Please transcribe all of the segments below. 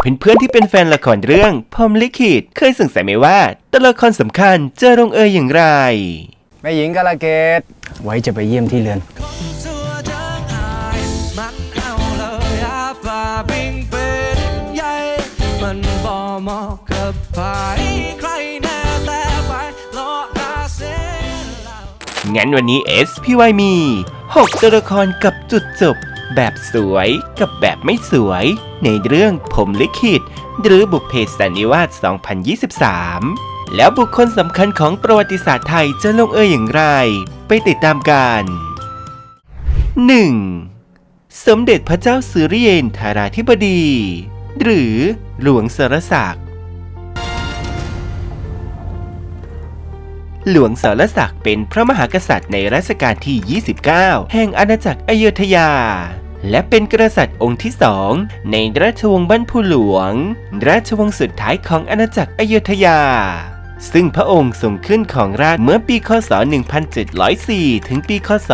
เพื่อนๆที่เป็นแฟนละครเรื่องพรหมลิขิตเคยสงสัยไหมว่าตัวละครสำคัญจะลงเอยอย่างไร แม่หญิงกาลเกต ไว้จะไปเยี่ยมที่เรือนสัวเดินหายมันเอาเลยอาป่าบิงเป็นใหญ่มันบ่เหมาะกับใครใครแน่แต่ไปรออาเซลางั้นวันนี้ SPY มี 6 ตัวละครกับจุดจบ แบบสวยกับแบบไม่สวย ในเรื่องผมลิขิต หรือบุพเพสันนิวาส 2023 แล้วบุคคลสำคัญของประวัติศาสตร์ไทยจะลงเอยอย่างไร ไปติดตามกัน 1. สมเด็จพระเจ้าสุริเยนทราธิบดี หรือหลวงสรศักดิ์หลวงสรศักดิ์เป็นพระมหากษัตริย์ในรัชกาลที่ 29 แห่งอาณาจักรอยุธยา และเป็นกษัตริย์องค์ที่สองในราชวงศ์บรรพูหลวง ราชวงศ์สุดท้ายของอาณาจักรอยุธยา ซึ่งพระองค์ทรงขึ้นของราชเมื่อปีคศ 1704 ถึงปีคศ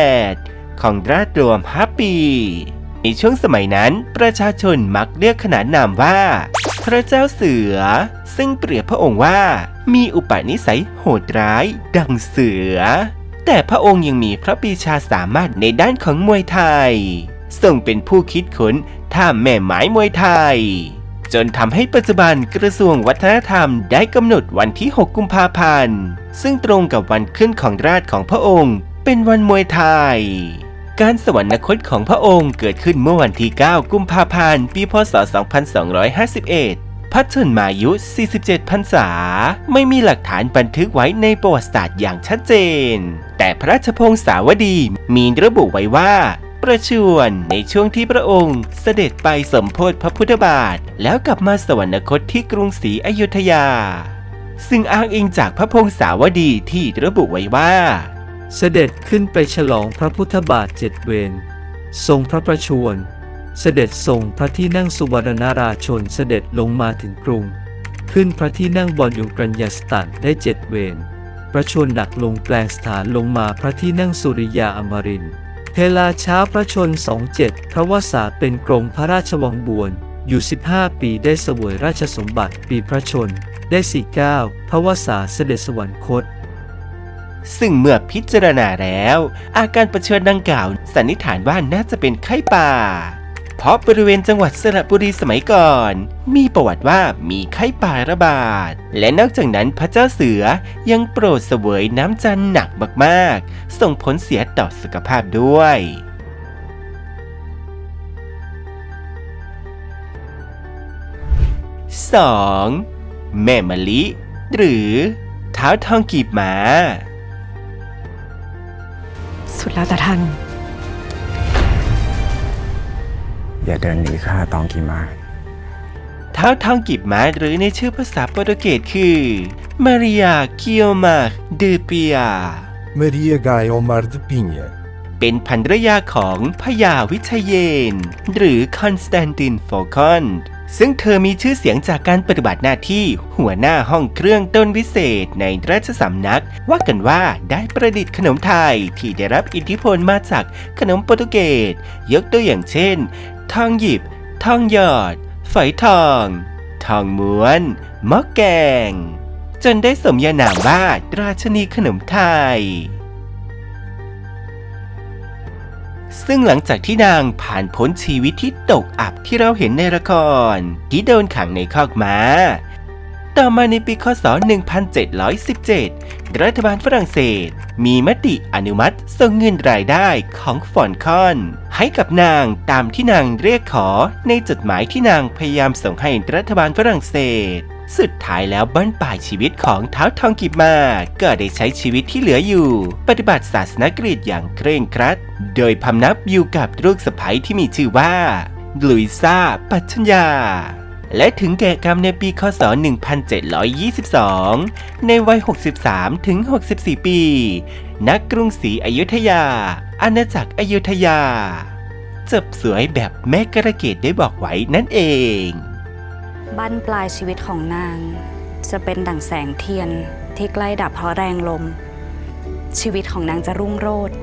1708 ของราชรวม 5 ปี ในช่วงสมัยนั้นประชาชนมักเรียกขนานนามว่า พระเจ้าเสือ ซึ่งเปรียบพระองค์ว่ามีอุปนิสัยโหดร้าย ดังเสือ แต่พระองค์ยังมีพระปีชาสามารถในด้านของมวยไทยทรงเป็นผู้คิดค้นท่าแม่ไม้มวยไทย จนทำให้ปัจจุบันกระทรวงวัฒนธรรมได้กำหนดวันที่ 6 กุมภาพันธ์ ซึ่งตรงกับวันขึ้นของราชของพระองค์ เป็นวันมวยไทย การสวรรคตของพระองค์เกิดขึ้นเมื่อวันที่ 9 กุมภาพันธ์ ปี พศ 2251 พระชนมายุ 47 พรรษา ไม่มีหลักฐานบันทึกไว้ในประวัติศาสตร์อย่างชัดเจน แต่พระราชพงศาวดีมีระบุไว้ว่า ประชวรในช่วงที่พระองค์เสด็จไปสมโพธิพระพุทธบาท แล้วกลับมาสวรรคตที่กรุงศรีอยุธยา ซึ่งอ้างอิงจากพระพงศาวดีที่ระบุไว้ว่า เสด็จขึ้นไปฉลองพระพุทธบาทเจ็ดเวรทรงพระประชวร เสด็จทรงพระที่นั่งสุวรรณราชนเสด็จลงมาถึงกรุง ขึ้นพระที่นั่งบนยุงกัญญาสถานได้เจ็ดเวรประชวรหนักลงแปลงสถานลงมาพระที่นั่งสุริยาอมรินเทลาเช้าพระชนสองเจ็ดพระวสาเป็นกรมพระราชวังบวน อยู่ 15 ปีได้เสวยราชสมบัติปีพระชน ได้สี่เก้าพระวสาเสด็จสวรรคต ซึ่งเมื่อพิจารณาแล้ว อาการประเชิญดังกล่าวสันนิษฐานว่าน่าจะเป็นไข้ป่า เพราะบริเวณจังหวัดสระบุรีสมัยก่อน มีประวัติว่ามีไข้ป่าระบาด และนอกจากนั้นพระเจ้าเสือยังโปรดเสวยน้ำจันหนักมากๆ ส่งผลเสียต่อสุขภาพด้วย 2. แม่มะลิ หรือเท้าทองกีบหมา สุดแล้วแต่ท่าน อย่าเดินหนีข้าตองกีมาเท้าทองกีบหมาหรือในชื่อภาษาโปรตุเกสคือมาริยาคิโอมาเดเปีย Maria Gaelmar de Pinha. เป็นภรรยาของพญาวิเชยเยน หรือคอนสแตนตินโฟคอน ซึ่งเธอมีชื่อเสียงจากการปฏิบัติหน้าที่หัวหน้าห้องเครื่องต้นวิเศษในราชสำนัก ว่ากันว่าได้ประดิษฐ์ขนมไทยที่ได้รับอิทธิพลมาจากขนมโปรตุเกสยกตัวอย่างเช่น ทองหยิบทองหยอดฝอยทอง ทองม้วนมะแกง จนได้สมญานามว่าราชนีขนมไทย ซึ่งหลังจากที่นางผ่านพ้นชีวิตที่ตกอับที่เราเห็นในละคร ที่โดนขังในคอกม้า ต่อมาในปีคศ 1717 รัฐบาลฝรั่งเศส มีมติอนุมัติส่งเงินรายได้ของฟอนคอน ให้กับนางตามที่นางเรียกขอในจดหมายที่นางพยายามส่งให้รัฐบาลฝรั่งเศส สุดท้ายแล้วบ้านปลายชีวิตของเท้าทองกิบมา ก็ได้ใช้ชีวิตที่เหลืออยู่ ปฏิบัติศาสนกรีตอย่างเคร่งครัด โดยพำนับอยู่กับลูกสะใภ้ที่มีชื่อว่าลุยซาปัชญา และถึงแก่กรรมในปีคศ 1722 ในวัย 63 ถึง 64 ปี นักกรุงศรีอยุธยา อาณาจักรอยุธยา จบสวยแบบแม่กระเกดได้บอกไว้นั่นเอง บั้นปลายชีวิตของนาง จะเป็นดั่งแสงเทียนที่ใกล้ดับเพราะแรงลม ชีวิตของนางจะรุ่งโรจน์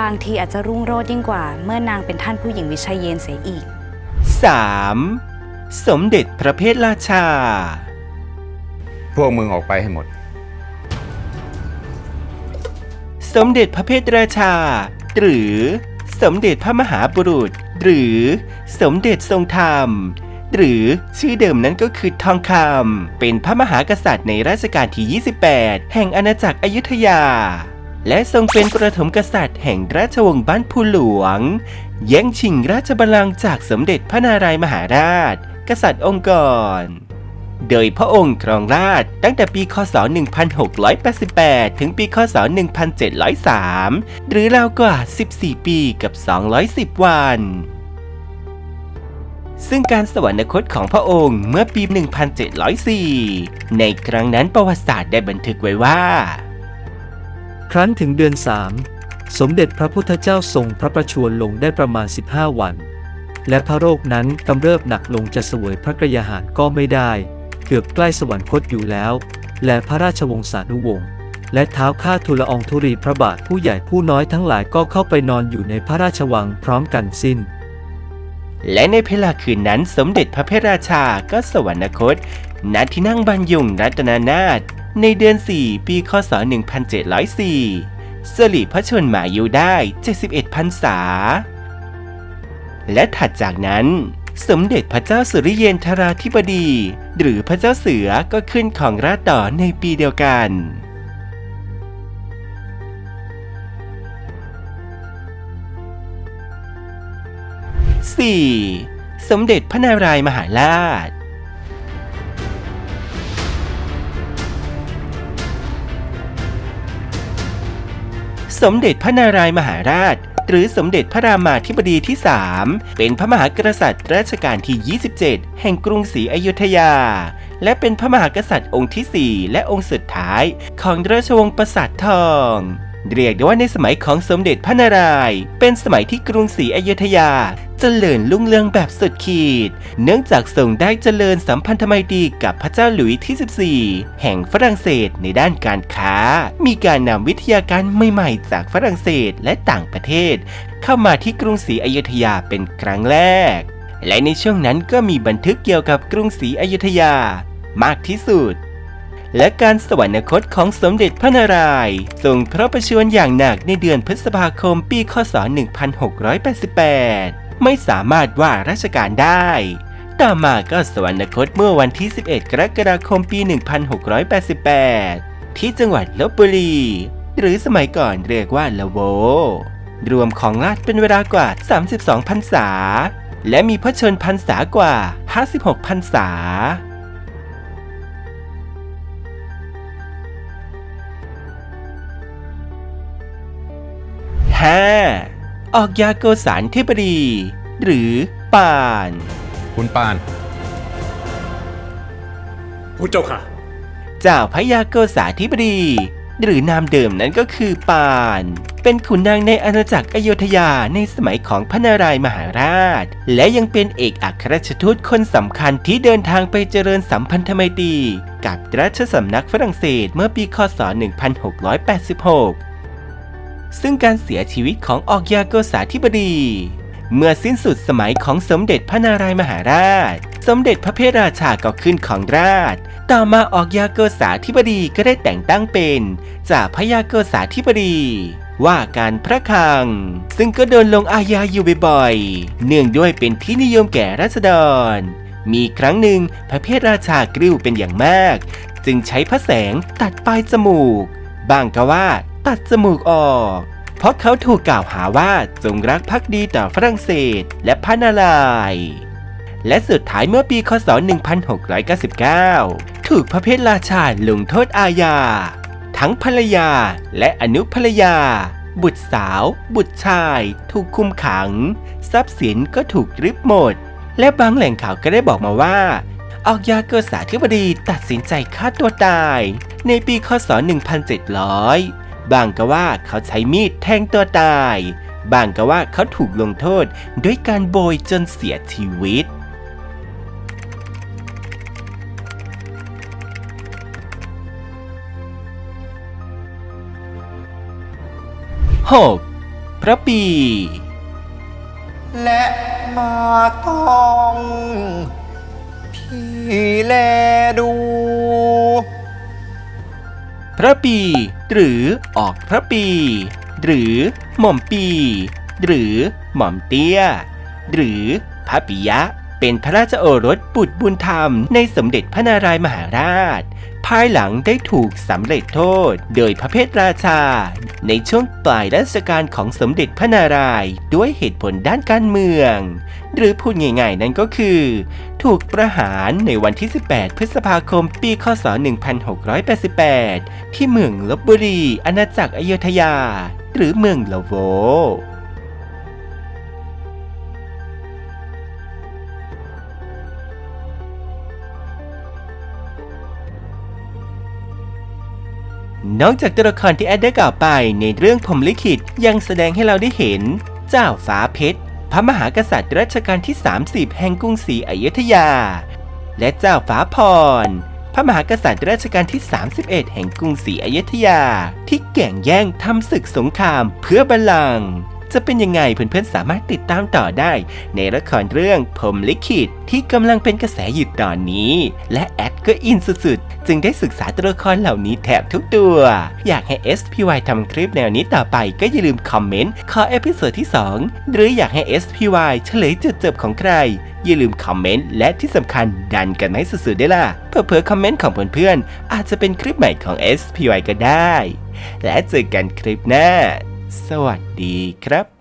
บางทีอาจจะรุ่งโรจน์ยิ่งกว่า เมื่อนางเป็นท่านผู้หญิงวิชัยเยนเสียอีก 3. สมเด็จพระเพทราชา พวกมึงออกไปให้หมด สมเด็จพระเพทราชา หรือสมเด็จพระมหาบุรุษ หรือสมเด็จทรงธรรม หรือชื่อเดิมนั้นก็คือทองคำเป็นพระมหากษัตริย์ในรัชกาลที่ 28 แห่งอาณาจักรอยุธยาและทรงเป็นประถมกษัตริย์แห่งราชวงศ์บ้านพูหลวงแย่งชิงราชบัลลังก์จากสมเด็จพระนารายมหาราช กษัตริย์องค์กรโดยพระองค์ครองราชตั้งแต่ปี คศ 1688 ถึงปี คศ 1703 หรือราวกว่า 14 ปีกับ 210 วันซึ่งการสวรรคตของพระองค์เมื่อปี 1704 ในครั้งนั้นประวัติศาสตร์ได้บันทึกไว้ว่า ครั้นถึงเดือนสาม สมเด็จพระพุทธเจ้าทรงพระประชวรลงได้ประมาณ 15 วัน และพระโรคนั้นกำเริบหนักลงจะเสวยพระกระยาหารก็ไม่ได้ เกือบใกล้สวรรคตอยู่แล้ว และพระราชวงศานุวงศ์และเท้าข้าทูลอองธุรีพระบาทผู้ใหญ่ผู้น้อยทั้งหลายก็เข้าไปนอนอยู่ในพระราชวังพร้อมกันสิ้น และในเพลาคืนนั้นสมเด็จพระเพทราชาก็สวรรคต ณที่นั่งบรรยงรัตนานาถในเดือน 4 ปีคศ 1704 สลิพระชนมายุได้ 71พรรษา และถัดจากนั้นสมเด็จพระเจ้าสุริเยนทราธิบดี หรือพระเจ้าเสือก็ขึ้นของราชต่อในปีเดียวกัน 4. สมเด็จพระนารายมหาราช สมเด็จพระนารายมหาราช หรือสมเด็จพระรามาธิบดีที่ 3 เป็นพระมหากษัตริย์รัชกาลที่ 27 แห่งกรุงศรีอยุธยา และเป็นพระมหากษัตริย์องค์ที่ 4 และองค์สุดท้ายของราชวงศ์ประสาททอง เรียกได้ว่าในสมัยของสมเด็จพระนารายณ์เป็นสมัยที่กรุงศรีอยุธยาเจริญรุ่งเรืองแบบสุดขีด เนื่องจากทรงได้เจริญสัมพันธไมตรีกับพระเจ้าหลุยส์ที่ 14 แห่งฝรั่งเศสในด้านการค้า มีการนำวิทยาการใหม่ๆ จากฝรั่งเศสและต่างประเทศ เข้ามาที่กรุงศรีอยุธยาเป็นครั้งแรก และในช่วงนั้นก็มีบันทึกเกี่ยวกับกรุงศรีอยุธยามากที่สุด และการสวรรคตของสมเด็จพระนารายณ์ทรงพระประชวรอย่างหนักในเดือนพฤษภาคมปีคศ 1688 ไม่สามารถว่าราชการได้ ต่อมาก็สวรรคตเมื่อวันที่ 11 กรกฎาคมปี 1688 ที่จังหวัดลบบุรี หรือสมัยก่อนเรียกว่าละโว รวมของราชเป็นเวลากว่า 32พรรษา และมีพระชนพรรษากว่า 56พรรษา 5. ออกยาโกสารเทพดี หรือป่าน คุณปานผู้เจ้าค่ะ เจ้าพระยาโกษาธิบดี หรือนามเดิมนั้นก็คือปาน เป็นขุนนางในอาณาจักรอโยธยาในสมัยของพระนารายณ์มหาราช และยังเป็นเอกอัครราชทูตคนสำคัญที่เดินทางไปเจริญสัมพันธไมตรีกับราชสำนักฝรั่งเศสเมื่อปีคศ 1686 ซึ่งการเสียชีวิตของออกยาโกษาธิบดี เมื่อสิ้นสุดสมัยของสมเด็จพระนารายมหาราช สมเด็จพระเพทราชาก็ขึ้นของราช ต่อมาออกยาโกษาธิบดีก็ได้แต่งตั้งเป็นจากพยาโกษาธิบดีว่าการพระคัง ซึ่งก็โดนลงอาญาอยู่บ่อยๆ เนื่องด้วยเป็นที่นิยมแก่ราษฎร มีครั้งหนึ่งพระเพทราชากริ้วเป็นอย่างมาก จึงใช้พระแสงตัดปลายจมูก บางก็ว่า ตัดจมูกออก เพราะเขาถูกกล่าวหาว่าจงรักภักดีต่อฝรั่งเศสและพระนารายณ์และสุดท้ายเมื่อปีคศ 1699 ถูกพระเพทราชาลงโทษอาญา ทั้งภรรยาและอนุภรรยา บุตรสาว บุตรชาย ถูกคุมขัง ทรัพย์สินก็ถูกริบหมด และบางแหล่งข่าวก็ได้บอกมาว่าออกยาเกิดสาธิบดีตัดสินใจฆ่าตัวตาย ในปีคศ 1700 บางก็ว่าเขาใช้มีดแทงตัวตาย บางก็ว่าเขาถูกลงโทษด้วยการโบยจนเสียชีวิต 6. พระปี และมาต้อง พี่แลดู ระปี หรือออกพระปี หรือหม่อมปี หรือหม่อมเตี้ย หรือพระปิยะ เป็นพระราชโอรสบุตรบุญธรรมในสมเด็จพระนารายมหาราช ภายหลังได้ถูกสำเร็จโทษ โดยพระเพทราชา ในช่วงปลายรัชกาลของสมเด็จพระนารายณ์ด้วยเหตุผลด้านการเมือง หรือพูดง่ายๆ นั่นก็คือ ถูกประหารในวันที่ 18 พฤษภาคมปีคศ 1688 ที่เมืองลบบุรีอาณาจักรอยุธยา หรือเมืองละโว นอกจากตัวละครที่แอดได้กล่าวไปในเรื่องพรมลิขิตยังแสดงให้เราได้เห็น เจ้าฟ้าเพชร พระมหากษัตริย์รัชกาลที่ 30 แห่งกรุงศรีอยุธยา และเจ้าฟ้าพร พระมหากษัตริย์รัชกาลที่ 31 แห่งกรุงศรีอยุธยา ที่แก่งแย่งทำศึกสงครามเพื่อบัลลังก์ จะเป็นยังไงเพื่อนๆสามารถติดตามต่อได้ ในละครเรื่องพรมลิขิตที่กำลังเป็นกระแสอยู่ตอนนี้ และแอดก็อินสุดๆ จึงได้ศึกษาตัวละครเหล่านี้แทบทุกตัว อยากให้ SPY ทำคลิปแนวนี้ต่อไปก็อย่าลืมคอมเมนต์ขอเอพิโซดที่ 2 หรืออยากให้ SPY เฉลยจุดจบของใคร อย่าลืมคอมเมนต์และที่สำคัญดันกันให้สุดๆได้ล่ะเพื่อๆคอมเมนต์ของเพื่อนๆอาจจะเป็นคลิปใหม่ของ SPY ก็ได้ และเจอกันคลิปหน้า สวัสดีครับ